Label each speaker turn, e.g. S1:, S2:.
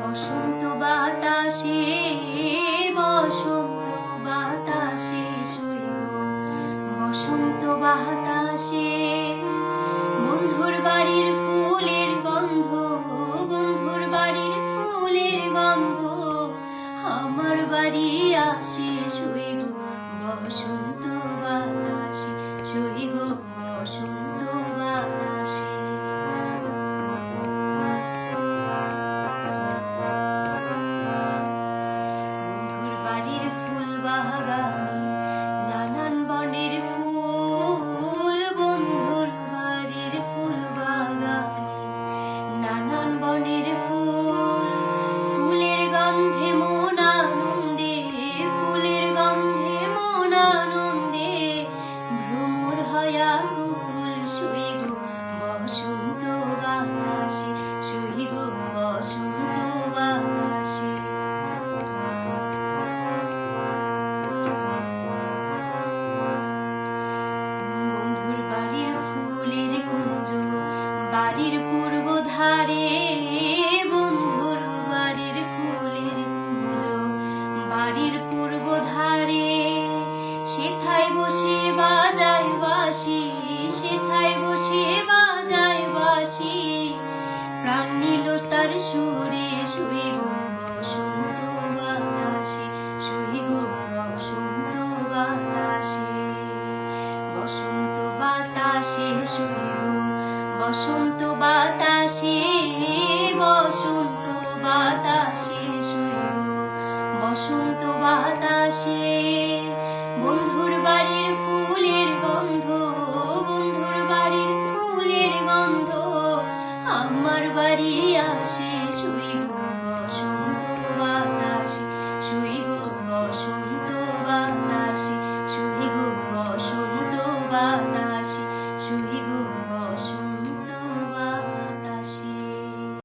S1: বসন্ত বাতাসে বসন্ত বাতাসে বসন্ত বাতাসে, বন্ধুর বাড়ির ফুলের বন্ধুর বাড়ির ফুলের আমার বাড়ি বসন্ত বাতাসে বসন্ত গো বসন্ত বাতাসে শুই গো বসন্ত বাতাসে বন্ধুর বাড়ির ফুলের কুঞ্জ বাড়ির পূর্ব ধারে সেথায় বসে, বাজায় বাসি। প্রাণ নিল তার সুরে শুই গো বসন্ত বাতাসে শুই গো বসন্ত বাতাসে। বসন্ত বাতাসে শুইব বসন্ত বাতাসে বসন্ত বাতাসে শুইব বসন্ত বাতাসে। বন্ধুর বাড়ির আমার বাড়ি আসে শুই গো বসন্ত বাতাসে শুই গো বসন্ত বাতাসে শুই গো বসন্ত বাতাসে শুই